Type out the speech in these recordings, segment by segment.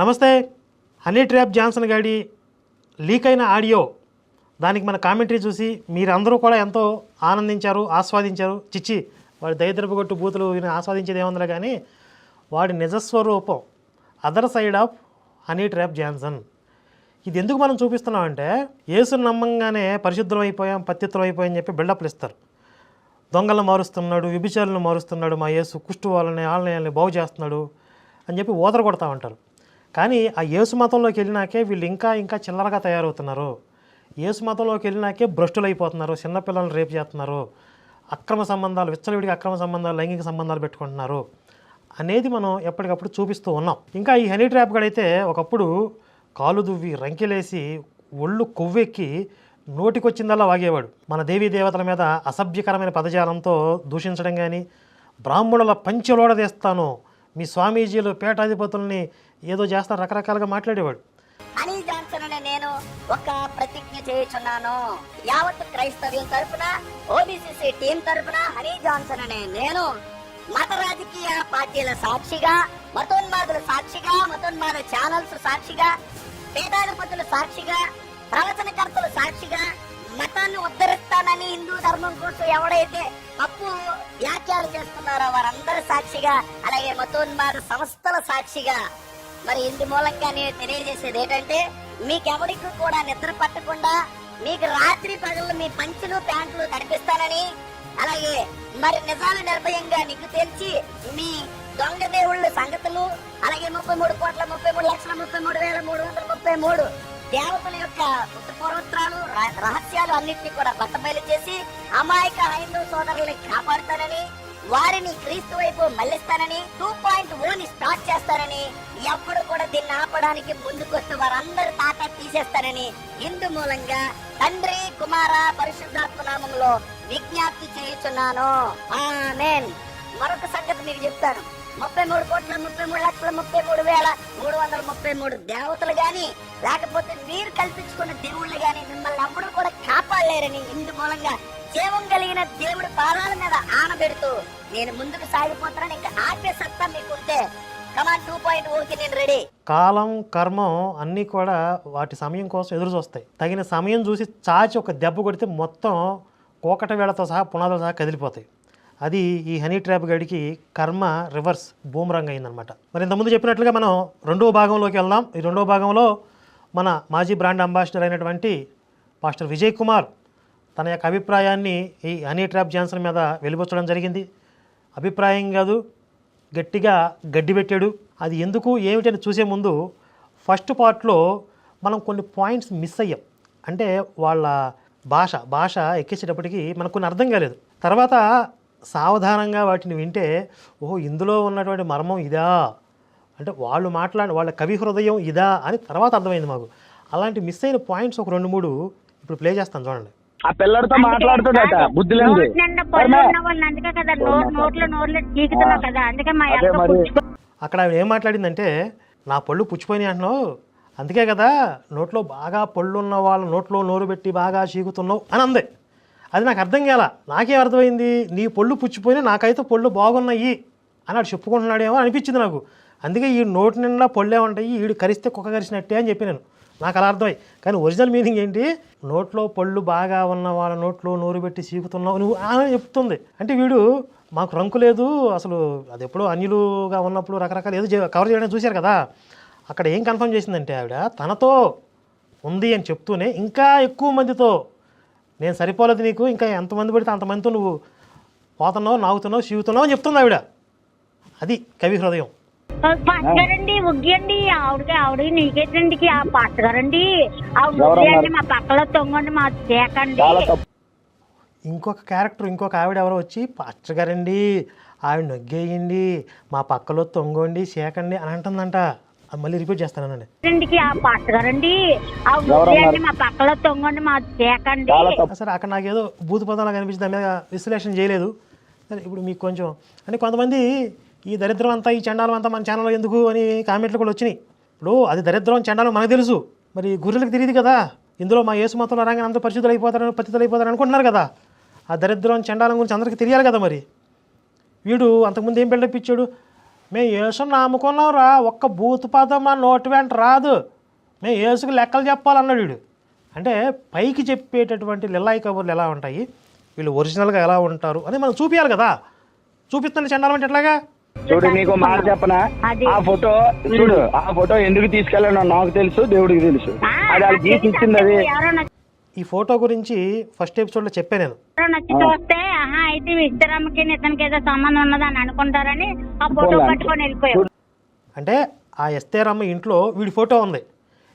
నమస్తే honey trap Johnson గాడి leak అయిన ఆడియో. దానికి మన కామెంటరీ చూసి మీరందరూ కూడా ఎంతో ఆనందించారు ఆస్వాదించారు. చిచ్చి వాడి దరిద్రపు గొట్టు బూతులు విని ఆస్వాదించేది ఏముందిలే కానీ వాడి నిజస్వరూపం other side of honey trap Johnson. ఇది ఎందుకు మనం చూపిస్తున్నామంటే యేసుని నమ్మంగానే పరిశుద్ధం అయిపోయాం పత్తిత్వం అయిపోయాం చెప్పి బిల్డప్లు ఇస్తారు. దొంగలను మారుస్తున్నాడు విభిచారులను మారుస్తున్నాడు మా యేసు కుష్టు వాళ్ళని వాళ్ళని బాగు చేస్తున్నాడు అని చెప్పి ఓదర కొడతా ఉంటారు. కానీ ఆ యేసు మతంలోకి వెళ్ళినాకే వీళ్ళు ఇంకా ఇంకా చిల్లరగా తయారవుతున్నారు. యేసు మతంలోకి వెళ్ళినాకే భ్రష్టులు అయిపోతున్నారు చిన్నపిల్లల్ని రేపు చేస్తున్నారు అక్రమ సంబంధాలు విచ్చలవిడికి అక్రమ సంబంధాలు లైంగిక సంబంధాలు పెట్టుకుంటున్నారు అనేది మనం ఎప్పటికప్పుడు చూపిస్తూ ఉన్నాం. ఇంకా ఈ హనీ ట్రాప్ గడైతే ఒకప్పుడు కాలు దువ్వి రంకెలేసి ఒళ్ళు కొవ్వెక్కి నోటికొచ్చిందల్లా వాగేవాడు. మన దేవీ దేవతల మీద అసభ్యకరమైన పదజాలంతో దూషించడం కానీ బ్రాహ్మణుల పంచలోడదీస్తాను మీ స్వామీజీలు పీఠాధిపతుల్ని ఏదో చేస్తారు రకరకాలుగా మాట్లాడేవాడు. హనీ జాన్సన్ అనే నేను ఒక ప్రతిజ్ఞ చేయుచున్నాను. యావత్ క్రైస్తవ్యం తరపున ఓబీసీసీ టీం తరపున హనీ జాన్సన్ అనే నేను మత రాజకీయ పార్టీల సాక్షిగా మతోన్మాదుల సాక్షిగా మతోన్మాద ఛానల్స్ సాక్షిగా పేదాధిపతుల సాక్షిగా ప్రవచనకర్తల సాక్షిగా మతాన్ని ఉద్ధరిస్తానని హిందూ ధర్మం కోసం ఎవడైతే తప్పు వ్యాఖ్యలు చేస్తున్నారో వారందరి సాక్షిగా అలాగే మతోన్మాద సంస్థల సాక్షిగా మరి ఇంటి మూలంగా నేను తెలియజేసేది ఏంటంటే మీకెవరికి కూడా నిద్ర పట్టకుండా మీకు రాత్రి పగళ్ళు మీ పంచులు ప్యాంట్లు కనిపిస్తానని అలాగే మరి నిజాలు నిర్భయంగా నీకు తెలిసి మీ దొంగ దేవుళ్ళ సంగతులు అలాగే ముప్పై మూడు కోట్ల ముప్పై మూడు లక్షల ముప్పై మూడు వేల మూడు వందల ముప్పై మూడు దేవతల యొక్క పుట్టపూర్వత్రాలు రహస్యాలు అన్నింటినీ కూడా బట్టబయలు చేసి అమాయక హైందవ సోదరుల్ని కాపాడుతానని వారిని క్రీస్తు వైపు మళ్ళిస్తానని టూ పాయింట్ ఓని స్టార్ట్ చేస్తానని ఎప్పుడు కూడా దీన్ని ఆపడానికి ముందుకొస్తే వారందరూ తాట తీసేస్తానని ఇందు మూలంగా తండ్రి కుమార పరిశుద్ధాత్మ నామంలో విజ్ఞప్తి చేయుచున్నాను. ఆమెన్. మరొక సంగతి మీకు చెప్తాను. ముప్పై మూడు కోట్ల ముప్పై మూడు లక్షల ముప్పై మూడు వేల మూడు వందల ముప్పై మూడు దేవతలు గాని లేకపోతే మీరు కల్పించుకున్న దేవుళ్ళు గాని మిమ్మల్ని ఎప్పుడు కూడా కాపాడలేరని ఇందు మూలంగా జీవం కలిగిన దేవుడి పాదాల మీద ఆనబెడుతూ నేను ముందుకు సాగిపోతానని ఇంకా ఆపే సత్తా మీకుంటే కాలం కర్మం అన్నీ కూడా వాటి సమయం కోసం ఎదురు చూస్తాయి. తగిన సమయం చూసి చాచి ఒక దెబ్బ కొడితే మొత్తం కోకట వేళతో సహా పునాదులు సహా కదిలిపోతాయి. అది ఈ హనీ ట్రాప్ గడికి కర్మ రివర్స్ బూమరంగ్ అయిందనమాట మరి ఇంతకుముందు చెప్పినట్లుగా మనం రెండవ భాగంలోకి వెళ్దాం. ఈ రెండవ భాగంలో మన మాజీ బ్రాండ్ అంబాసిడర్ అయినటువంటి పాస్టర్ విజయ్ కుమార్ తన యొక్క అభిప్రాయాన్ని ఈ హనీ ట్రాప్ జాన్సన్ మీద వెలిబుచ్చడం జరిగింది. అభిప్రాయం కాదు గట్టిగా గడ్డి పెట్టాడు. అది ఎందుకు ఏమిటని చూసే ముందు ఫస్ట్ పార్ట్లో మనం కొన్ని పాయింట్స్ మిస్ అయ్యాం. అంటే వాళ్ళ భాష భాష ఎక్కించేటప్పటికి మనకు కొన్ని అర్థం కాలేదు. తర్వాత సావధానంగా వాటిని వింటే ఓహో ఇందులో ఉన్నటువంటి మర్మం ఇదా? అంటే వాళ్ళు మాట్లాడి వాళ్ళ కవి హృదయం ఇదా? అని తర్వాత అర్థమైంది మాకు. అలాంటి మిస్ అయిన పాయింట్స్ ఒక రెండు మూడు ఇప్పుడు ప్లే చేస్తాను చూడండి. ఆ పిల్లడితో మాట్లాడుతుందట బుద్ధి లేదు అందుకే కదా నోట్లో నోట్లో కదా అందుకే మా అక్కడ ఆవిడ ఏం మాట్లాడిందంటే నా పళ్ళు పుచ్చిపోయినాయి అంటున్నావు. అందుకే కదా నోట్లో బాగా పళ్ళు ఉన్న వాళ్ళ నోట్లో నోరు పెట్టి బాగా చీకుతున్నావు అని అంది. అది నాకు అర్థం కాల నాకేం అర్థమైంది నీ పళ్ళు పుచ్చిపోయినా నాకైతే పళ్ళు బాగున్నాయి అని అటు చెప్పుకుంటున్నాడేమో అనిపించింది నాకు. అందుకే ఈ నోటి నిండా పళ్ళే ఉంటాయి ఈడు కరిస్తే కుక్క కరిచినట్టే అని చెప్పి నేను. నాకు అలా అర్థమై. కానీ ఒరిజినల్ మీనింగ్ ఏంటి? నోట్లో పళ్ళు బాగా ఉన్న వాళ్ళ నోట్లో నోరు పెట్టి సీకుతున్నావు నువ్వు అని చెప్తుంది. అంటే వీడు మాకు రంకు లేదు అసలు అది ఎప్పుడో అన్యులుగా ఉన్నప్పుడు రకరకాల ఏదో కవర్ చేయడం చూశారు కదా. అక్కడ ఏం కన్ఫర్మ్ చేసిందంటే ఆవిడ తనతో ఉంది అని చెప్తూనే ఇంకా ఎక్కువ మందితో నేను సరిపోలేదు నీకు ఇంకా ఎంతమంది పడితే అంతమందితో నువ్వు పోతున్నావు నాగుతున్నావు చీవుతున్నావు అని చెప్తుంది ఆవిడ. అది కవి హృదయం. పచ్చగారండి ఉగ్గియండి ఆవిడకి ఆవిడ నీకేటండి ఆ పచ్చగారండి ఆ? ఉగ్గియండి మా పక్కలో తొంగండి మా చేకండి ఇంకొక క్యారెక్టర్ ఇంకొక ఆవిడ ఎవరో వచ్చి పచ్చగారండి ఆవిడ నొగ్గేయండి మా పక్కలో తొంగండి చేకండి అని అంటుందంట. అది మళ్ళీ రిపీట్ చేస్తానండి రండికి ఆ పచ్చగారండి ఆ ఉగ్గియండి మా పక్కలో తొంగండి మా చేకండి సరే అక్కడ నాకు ఏదో భూత పదాలు కనిపించి దాని మీద విశ్లేషణ చేయలేదు. సరే ఇప్పుడు మీకు కొంచెం అంటే కొంతమంది ఈ దరిద్రం అంతా ఈ చండాలం అంతా మన ఛానల్లో ఎందుకు అని కామెంట్లు కూడా వచ్చినాయి. ఇప్పుడు అది దరిద్రం చండాలం మనకు తెలుసు. మరి గుర్రెలకు తెలియదు కదా. ఇందులో మా యేసు మతంలో రాగానే అందరూ పరిశుద్ధులు అయిపోతారని పతితులు అయిపోతారని అనుకుంటున్నారు కదా. ఆ దరిద్రం చండాలం గురించి అందరికీ తెలియాలి కదా మరి. వీడు అంతకుముందు ఏం బిల్డప్ ఇచ్చాడు? మేము యేసుని నమ్ముకున్నాం రా ఒక్క బూతు పదం మా నోటి వెంట రాదు. మేము యేసుకు లెక్కలు చెప్పాలన్నాడు వీడు. అంటే పైకి చెప్పేటటువంటి లిల్లాయి కబుర్లు ఎలా ఉంటాయి? వీళ్ళు ఒరిజినల్గా ఎలా ఉంటారు? అని మనం చూపించాలి కదా. చూపిస్తుంది చండాలంటే ఎట్లాగా? చూడు నీకు మాట చెప్పనా? అది- ఆ ఫోటో చూడు ఆ ఫోటో ఎందుకు తీసుకెళ్ళానో నాకు తెలుసు దేవుడికి తెలుసు. అది వాళ్ళు గీసి ఇచ్చింది అది. ఈ ఫోటో గురించి ఫస్ట్ ఎపిసోడ్లో చెప్పాను నేను. చూస్తే ఆహా అయితే ఇద్దరమ్మకి ఇతనికి ఏదో సంబంధం ఉన్నదని అనుకుంటారని ఆ ఫోటో. పట్టుకొని వెళ్ళిపోయావు. అంటే ఆ ఎస్తేరమ్మ ఇంట్లో వీడి ఫోటో ఉంది.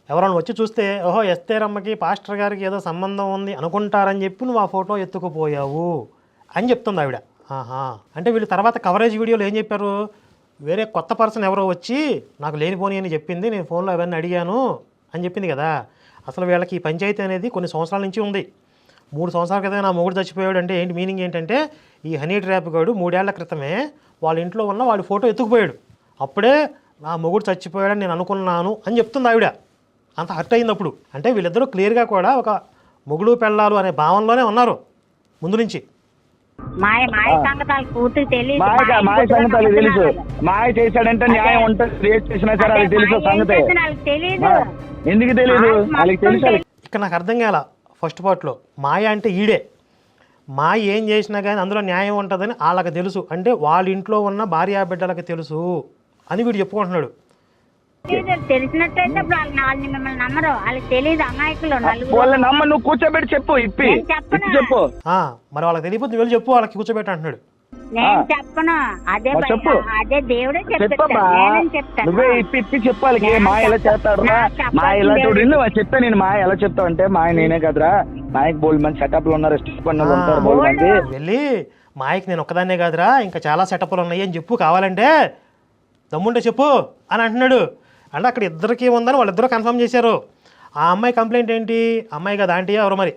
ఎవరైనా వచ్చి చూస్తే ఓహో ఎస్తేరమ్మకి పాస్టర్ గారికి ఏదో సంబంధం ఉంది అనుకుంటారని చెప్పి నువ్వు ఆ ఫోటో ఎత్తుకుపోయావు అని చెప్తుంది ఆవిడ. అంటే వీళ్ళు తర్వాత కవరేజ్ వీడియోలో ఏం చెప్పారు? వేరే కొత్త పర్సన్ ఎవరో వచ్చి నాకు లేనిపోని అని చెప్పింది నేను ఫోన్లో అవన్నీ అడిగాను అని చెప్పింది కదా. అసలు వీళ్ళకి ఈ పంచాయతీ అనేది కొన్ని సంవత్సరాల నుంచి ఉంది. మూడు సంవత్సరాల క్రితమే నా మొగుడు చచ్చిపోయాడు అంటే ఏంటి మీనింగ్ ఏంటంటే ఈ హనీ ట్రాప్ గాడు మూడేళ్ళ క్రితమే వాళ్ళ ఇంట్లో ఉన్న వాడి ఫోటో ఎత్తుకుపోయాడు. అప్పుడే నా మొగుడు చచ్చిపోయాడని నేను అనుకున్నాను అని చెప్తుంది ఆవిడ. అంత హర్ట్ అయింది అప్పుడు అంటే వీళ్ళిద్దరూ క్లియర్గా కూడా ఒక మొగుడు పెళ్ళాలు అనే భావనలోనే ఉన్నారు ముందు నుంచి. మాయ మాయ సంగతాలు తెలియదు. మాయ మాయ తెలుసు. మాయ చేశాడంటే న్యాయం ఉంటుంది చేసినా సరే అది తెలుసు సంగతే. తెలియదు ఎందుకు తెలియదు వాళ్ళకి తెలుసు. ఇక్కడ నాకు అర్థం కాల ఫస్ట్ పార్ట్లో. మాయ అంటే ఈడే. మాయ ఏం చేసినా కానీ అందులో న్యాయం ఉంటుందని వాళ్ళకి తెలుసు. అంటే వాళ్ళ ఇంట్లో ఉన్న భార్యా బిడ్డలకు తెలుసు అని వీడు చెప్పుకుంటున్నాడు. తెలిసినట్టయితే ఇప్పుడు వాళ్ళు వాళ్ళని మిమ్మల్ని నమ్మరు. వాళ్ళకి తెలియదు అమాయకులు వాళ్ళ నమ్మ నువ్వు కూర్చోబెట్టి చెప్పు ఇప్పి. నేను చెప్పనా? ఇప్పి చెప్పు. ఆ, మరి వాళ్ళకి తెలియకపోతే నువ్వు వెళ్ళి చెప్పు వాళ్ళకి కూర్చోబెట్టి అంటున్నాడు. నేను చెప్పను. అదే మరి బయట- చెప్పు. అదే దేవుడే చెప్తాడు చెప్పమ్మా. నేనేం చెప్తాను? నువ్వే ఇప్పి ఇప్పి చెప్పాలి ఏ మా ఎలా చేస్తాడు చెప్పాల్సింది మా చూడు చెప్పా నేను మా ఎలా చెప్తావు అంటే మా నేనే కదరా. మాయకి బోల్డ్ మంది సెటప్లో ఉన్నారు స్టిక్ పన్నులు ఉంటారు బోల్డ్ మంది. వెళ్ళి మాయకి నేను ఒక్కదాన్నే కాదురా. ఇంకా చాలా సెటప్లు ఉన్నాయి అని చెప్పు. కావాలంటే దమ్ముంటే చెప్పు అని అంటున్నాడు. అంటే అక్కడ ఇద్దరికి ఉందని వాళ్ళిద్దరూ కన్ఫర్మ్ చేశారు. ఆ అమ్మాయి కంప్లైంట్ ఏంటి? అమ్మాయి కదా ఆంటీ ఎవరు మరి?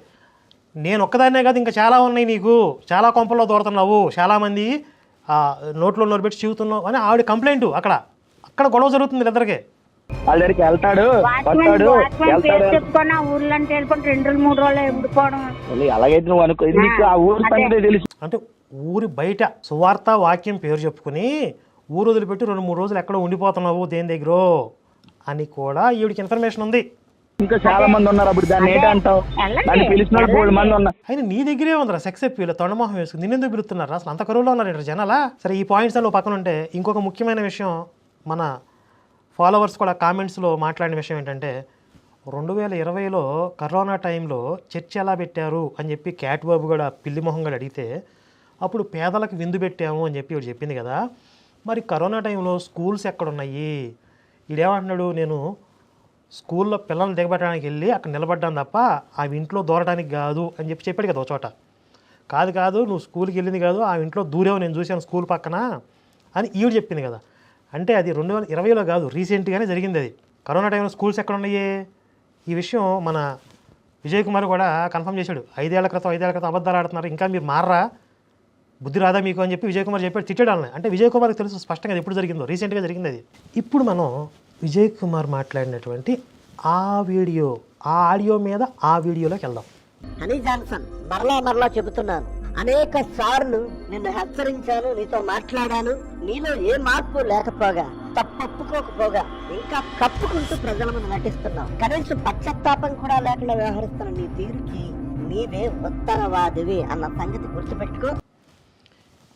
నేను ఒక్కదాన్నే కాదు ఇంకా చాలా ఉన్నాయి నీకు. చాలా కొంపల్లో దూరుతున్నావు. చాలామంది ఆ, నోట్లో నోరు పెట్టి చీవుతున్నావు అని ఆవిడ కంప్లైంట్ అక్కడ. అక్కడ గొడవ జరుగుతుంది ఇద్దరికి వాళ్ళ దగ్గరికి వెళ్తాడు వస్తాడు వాచ్మెన్ పేరు వెళ్తాడు. చెప్పుకొని ఆ ఊర్లో వెళ్ళిపోయి రెండు రోజులు మూడు రోజులు ఎదుర్కోవడం ఓన్లీ అలాగైతే నువ్వు అనుకో నీకు ఆ ఊరు సంగతి తెలుసు. అంటే ఊరి బయట సువార్త వాక్యం పేరు చెప్పుకుని ఊరు వదిలిపెట్టి రెండు మూడు రోజులు ఎక్కడో ఉండిపోతున్నావు దేని దగ్గర. అని కూడా ఈవిడికి ఇన్ఫర్మేషన్ ఉంది. ఇంకా చాలా మంది ఉన్నారు అప్పుడు దాన్ని ఏంటి అంటావు? వెళ్ళండి, దాన్ని పిలిచిన వాళ్ళు బోల్డ్ మంది ఉన్నారు. అయినా నీ దగ్గరే ఉందిరా సెక్స్ అప్పీల్ తొండమోహం వేసుకుని. నిన్నెందుకు పిలుస్తున్నారు? అసలు అంత కరువులో ఉన్నారు జనాలా? సరే ఈ పాయింట్స్ అన్ని ఓ పక్కన ఉంటే ఇంకొక ముఖ్యమైన విషయం మన ఫాలోవర్స్ కూడా కామెంట్స్లో మాట్లాడిన విషయం ఏంటంటే రెండు వేల ఇరవైలో కరోనా టైంలో చర్చ ఎలా పెట్టారు అని చెప్పి క్యాట్ బాబు కూడా పిల్లి మొహం కూడా అడిగితే అప్పుడు పేదలకు విందు పెట్టాము అని చెప్పి చెప్పింది కదా. మరి కరోనా టైంలో స్కూల్స్ ఎక్కడున్నాయి? ఇడేమంటున్నాడు నేను స్కూల్లో పిల్లల్ని దిగబెట్టడానికి వెళ్ళి అక్కడ నిలబడ్డాను తప్ప ఆ ఇంట్లో దూరడానికి కాదు అని చెప్పి చెప్పాడు కదా ఒక చోట. కాదు కాదు నువ్వు స్కూల్కి వెళ్ళింది కాదు ఆ ఇంట్లో దూరేవు నేను చూశాను స్కూల్ పక్కన అని ఈవిడ చెప్పింది కదా. అంటే అది రెండు వేల ఇరవైలో కాదు రీసెంట్గానే జరిగింది అది. కరోనా టైంలో స్కూల్స్ ఎక్కడ ఉన్నాయి ఈ విషయం మన విజయ్ కుమార్ కూడా కన్ఫర్మ్ చేశాడు. ఐదేళ్ళ క్రితం ఐదేళ్ళ క్రితం అబద్ధాలు ఆడుతున్నారు. ఇంకా మీరు మారరా? బుద్ధి రాదా మీకు అని చెప్పి విజయ్ కుమార్ చెప్పాడు తిట్టడాలని అంటే విజయ్ కుమార్కి తెలుసు స్పష్టంగా ఎప్పుడు జరిగిందో రీసెంట్గా జరిగింది అది. ఇప్పుడు మనం విజయ్ కుమార్ మాట్లాడినటువంటి ఆ వీడియో ఆ ఆడియో మీద ఆ వీడియోలోకి వెళ్దాం. హనీ జాన్సన్ మరలా మరలా చెబుతున్నాను. అనేక సార్లు నిన్ను హెచ్చరించాను నీతో మాట్లాడాను. నీలో ఏ మార్పు లేకపోగా తప్పొప్పుకోకపోగా ఇంకా కప్పుకుంటూ ప్రజల ముందు నటిస్తున్నావు. కనీసం పశ్చాత్తాపం కూడా లేకుండా వ్యవహరిస్తున్న నీ తీరుకి నీవే ఉత్తరవాదివి అన్న సంగతి గుర్తుపెట్టుకో.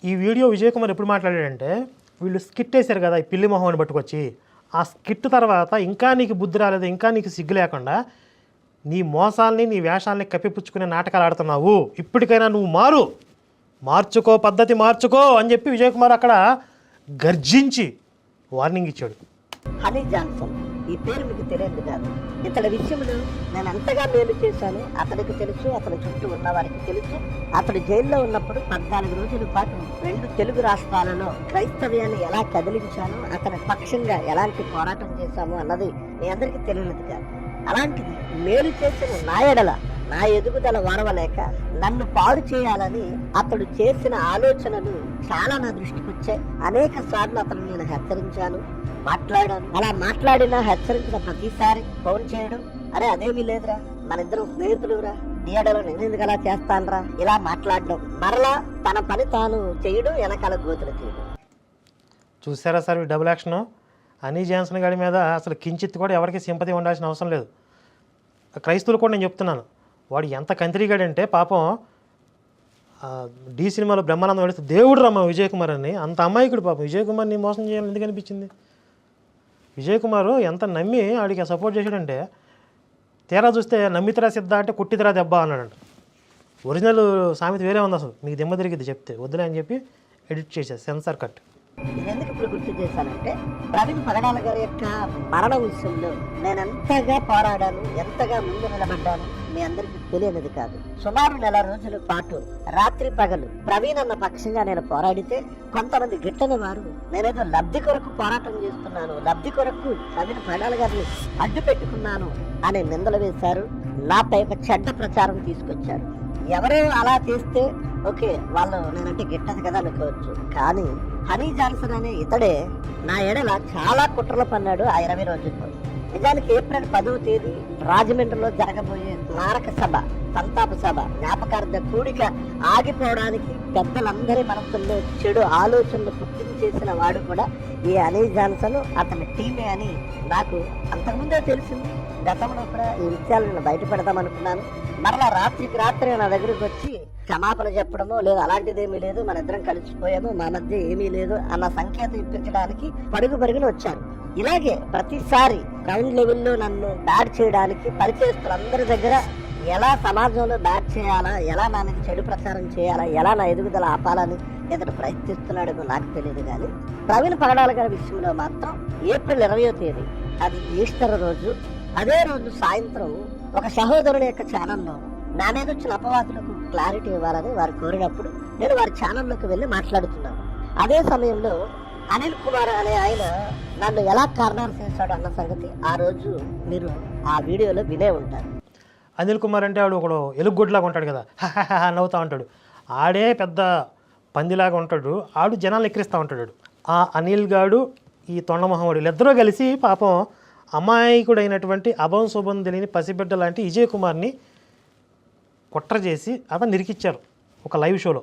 ఈ వీడియో విజయ్ కుమార్ ఎప్పుడు మాట్లాడాడంటే వీళ్ళు స్కిట్ వేశారు కదా ఈ పిల్లి మొహం అని పట్టుకొచ్చి. ఆ స్కిట్ తర్వాత ఇంకా నీకు బుద్ధి రాలేదు ఇంకా నీకు సిగ్గు లేకుండా నీ మోసాల్ని నీ వేషాల్ని కప్పిపుచ్చుకునే నాటకాలు ఆడుతున్నావు. ఇప్పటికైనా నువ్వు మారు. మార్చుకో పద్ధతి మార్చుకో అని చెప్పి విజయ్ కుమార్ అక్కడ గర్జించి వార్నింగ్ ఇచ్చాడు. Honey Johnson. ఈ పేరు మీకు తెలియదు కాదు. ఇతడి విషయంలో నేను ఎంతగా మేలు చేశాను అతనికి తెలుసు అతని చుట్టూ ఉన్న వారికి తెలుసు. అతడు జైల్లో ఉన్నప్పుడు పద్నాలుగు రోజుల పాటు రెండు తెలుగు రాష్ట్రాలలో క్రైస్తవ్యాన్ని ఎలా కదిలించాను అతని పక్షంగా ఎలాంటి పోరాటం చేశాము అన్నది మీ అందరికీ తెలియలేదు కాదు. అలాంటిది మేలు చేసిన నా ఎడల నా ఎదుగుదల వరవలేక నన్ను పాడు చేయాలని అతడు చేసిన ఆలోచనలు చాలా నా దృష్టికి వచ్చాయి అనేక సార్లు అతను నేను హెచ్చరించాను. మాట్లాడాను అలా మాట్లాడినా హెచ్చరించిన ప్రతిసారి ఫోన్ చేయడం. అరే అదేమీ లేదురా. మన ఇద్దరు స్నేహితులురా. నీ నేను ఎందుకు అలా చేస్తానరా? ఇలా మాట్లాడడం. మరలా తన పని తాను చేయడం వెనకాల గోతులు చేయడం చూసారా sir double action? Annie Johnson గారి మీద అసలు కించిత్ కూడా ఎవరికి సింపతి ఉండాల్సిన అవసరం లేదు. క్రైస్తవులు కూడా నేను చెప్తున్నాను. వాడు ఎంత కంత్రిగాడంటే పాపం డి సినిమాలో బ్రహ్మానందం వెళితే దేవుడు రమ్మ విజయ్ కుమార్ అని. అంత అమాయకుడు పాపం. విజయ్ కుమార్ని మోసం చేయాలని ఎందుకు అనిపించింది? విజయ్ కుమార్ ఎంత నమ్మి ఆడికి సపోర్ట్ చేశాడంటే తీరా చూస్తే నమ్మితరా సిద్ధ అంటే కుట్టితరా దెబ్బ అన్నాడంట. ఒరిజినల్ సామెత వేరే ఉంది అసలు. మీకు దిమ్మ తిరిగిద్ది చెప్తే. వద్దులే అని చెప్పి ఎడిట్ చేశారు సెన్సార్ కట్. ఎందుకు ఇప్పుడు గుర్తు చేశానంటే ప్రవీణ్ పగడాల గారి యొక్క మరణ విషయంలో నేను ఎంతగా పోరాడాను ఎంతగా ముందు నిలబడ్డాను మీ అందరికీ తెలియనిది కాదు. సుమారు నెల రోజుల పాటు రాత్రి పగలు ప్రవీణ్ అన్న పక్షంగా నేను పోరాడితే కొంతమంది గిట్టని వారు నేనేదో లబ్ధి కొరకు పోరాటం చేస్తున్నాను లబ్ధి కొరకు ప్రవీణ్ పగడాల గారిని అడ్డు పెట్టుకున్నాను అనే నిందలు వేశారు. నాపై ఒక చెడ్డ ప్రచారం తీసుకొచ్చారు. ఎవరు అలా చేస్తే ఓకే వాళ్ళు నేనంటే గిట్టదు కదా అనుకోవచ్చు. కానీ హనీ జాన్సన్ అనే ఇతడే నా ఎడల చాలా కుట్రలు పన్నాడు ఆ ఇరవై రోజుల్లో. నిజానికి ఏప్రిల్ పదవ తేదీ రాజమండ్రిలో జరగబోయే స్మారక సభ సంతాప సభ జ్ఞాపకార్థ కూడిక ఆగిపోవడానికి పెద్దలందరి మనసుల్లో చెడు ఆలోచనలు పుట్టించేసిన వాడు కూడా ఈ అనీ జాన్సన్ అతని టీమే అని నాకు అంతకుముందే తెలిసింది. గతంలో కూడా ఈ విషయాలు నేను బయటపెడదాం అనుకున్నాను. మరలా రాత్రికి రాత్రి నా దగ్గరికి వచ్చి క్షమాపణ చెప్పడము లేదు అలాంటిదేమీ లేదు మన ఇద్దరం కలిసిపోయాము మా మధ్య ఏమీ లేదు అన్న సంకేతం ఇప్పించడానికి పడుగు పరుగున వచ్చారు. ఇలాగే ప్రతిసారి గ్రౌండ్ లెవెల్లో నన్ను బ్యాట్ చేయడానికి పరిచయస్తులందరి దగ్గర ఎలా సమాజంలో బ్యాట్ చేయాలా ఎలా నా మీద చెడు ప్రచారం చేయాలా ఎలా నా ఎదుగుదల ఆపాలని ఇతడు ప్రయత్నిస్తున్నాడో నాకు తెలియదు కానీ ప్రవీణ్ పగడాల గారి విషయంలో మాత్రం ఏప్రిల్ ఇరవయో తేదీ అది ఈస్టర్ రోజు. అదే రోజు సాయంత్రం ఒక సహోదరుని యొక్క ఛానల్లో నా మీద వచ్చిన అపవాదులకు క్లారిటీ ఇవ్వాలని వారు కోరినప్పుడు నేను వారి ఛానల్లోకి వెళ్ళి మాట్లాడుతున్నాను. అదే సమయంలో అనిల్ కుమార్ అనే ఆయన నన్ను ఎలా కారణాలు చేశాడు అన్న సంగతి ఆ రోజు మీరు ఆ వీడియోలో వినే ఉంటారు. అనిల్ కుమార్ అంటే ఆడు ఒకడు ఎలుగుగొడ్లాగా ఉంటాడు కదా. నవ్వుతూ ఉంటాడు. ఆడే పెద్ద పందిలాగా ఉంటాడు. ఆడు జనాలు ఎక్కిరిస్తూ ఉంటాడు. ఆ అనిల్ గాడు ఈ తొండమొహమ్మడు వీళ్ళిద్దరూ కలిసి పాపం అమాయకుడైనటువంటి అభం శుభం తెలియని పసిబిడ్డ లాంటి విజయ్ కుమార్ని కుట్ర చేసి అతను నిరికిచ్చారు ఒక లైవ్ షోలో.